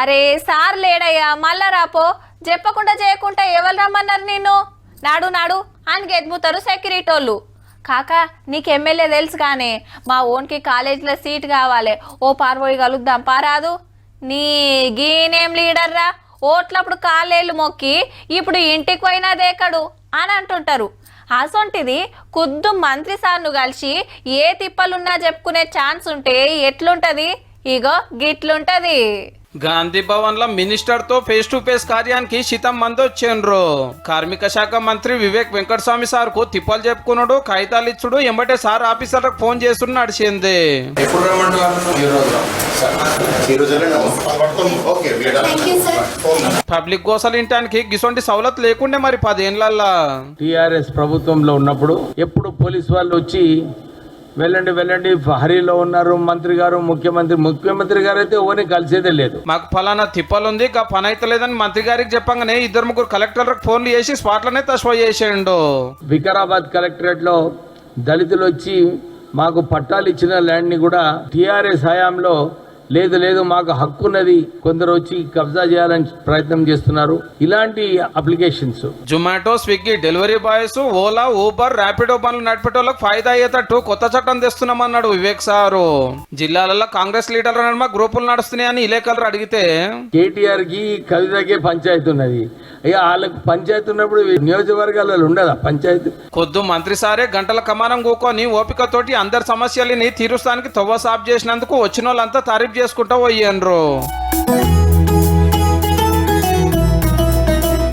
అరే సార్ లేడయ్యా మళ్ళా రాపో చెప్పకుండా చేయకుండా ఎవరు రమ్మన్నారు నిన్ను? నాడు నాడు అని ఎదుగుతారు సెక్యూరిటీ వాళ్ళు. కాక నీకు ఎమ్మెల్యే తెలుసు కానీ మా ఓన్కి కాలేజీలో సీట్ కావాలి. ఓ పార్వోయి కలుద్దాం పారాదు నీ గీనేం లీడర్ రా? ఓట్లప్పుడు కాళ్ళేళ్ళు మొక్కి ఇప్పుడు ఇంటికి పోయినా దేకడు అని అంటుంటారు. అసొంటిది కుద్దు మంత్రి సార్ను కలిసి ఏ తిప్పలున్నా చెప్పుకునే ఛాన్స్ ఉంటే ఎట్లుంటుంది? ఇగో గిట్లుంటుంది. గాంధీ భవన్లో మినిస్టర్తో ఫేస్ టు ఫేస్ కార్యానికి శితం మంది వచ్చిండ్రు కార్మిక శాఖ మంత్రి వివేక్ వెంకటస్వామి సార్కు తిప్పలు చెప్పుకున్నాడు కాగితాలు ఇచ్చుడు ఎంబటే సార్ ఆఫీసర్లకు ఫోన్ చేస్తున్న నడిచింది. పబ్లిక్ గోసలు ఇంటానికి గిసొంటి సవలత్ లేకుండే మరి పదేళ్ళల్లా టిఆర్ఎస్ ప్రభుత్వంలో ఉన్నప్పుడు ఎప్పుడు పోలీస్ వాళ్ళు వచ్చి వెళ్ళండి వెళ్ళండి. హరిలో ఉన్నారు మంత్రి గారు ముఖ్యమంత్రి. ముఖ్యమంత్రి గారు అయితే ఎవరిని కలిసేదే లేదు. మాకు ఫలానా తిప్పలుంది గా పని అయితే లేదని మంత్రి గారికి చెప్పంగానే ఇద్దరు ముగ్గురు కలెక్టర్లకు ఫోన్లు చేసి స్పాట్లోనే తస్వా చేసేయండు వికారాబాద్ కలెక్టరేట్లో దళితులు వచ్చి మాకు పట్టాలు ఇచ్చిన ల్యాండ్ని కూడా టిఆర్ఎస్ హయాంలో లేదు లేదు మాకు హక్కు ఉన్నది. కొందరు వచ్చి కబ్జా చేయాలని ప్రయత్నం చేస్తున్నారు. ఇలాంటి applications. Zomato Swiggy delivery boys Ola Uber Rapido పనులు నడిపేటోళ్ళకి ఫాయిదా అయ్యేటట్టు కొత్త చట్టం తెస్తున్నామన్నాడు వివేక్ సారు. జిల్లాలలో కాంగ్రెస్ లీడర్ల నడుమ గ్రూపులు నడుస్తున్నాయని ఇలేకలరు అడిగితే. కేటీఆర్కి కవితకే పంచాయతీ ఉన్నది. ఇక వాళ్ళకి పంచాయతీ ఉన్నప్పుడు నియోజకవర్గాలలో ఉండదా పంచాయతీ? కొద్దు మంత్రి సారే గంటల కమానం కూకొని ఓపికతోటి అందరి సమస్యలని తీరుస్తానికి తవ్వ సాఫ్ చేసినందుకు వచ్చిన వాళ్ళంతా తారీఫ్ చేసుకుంటూ పోయిండ్రు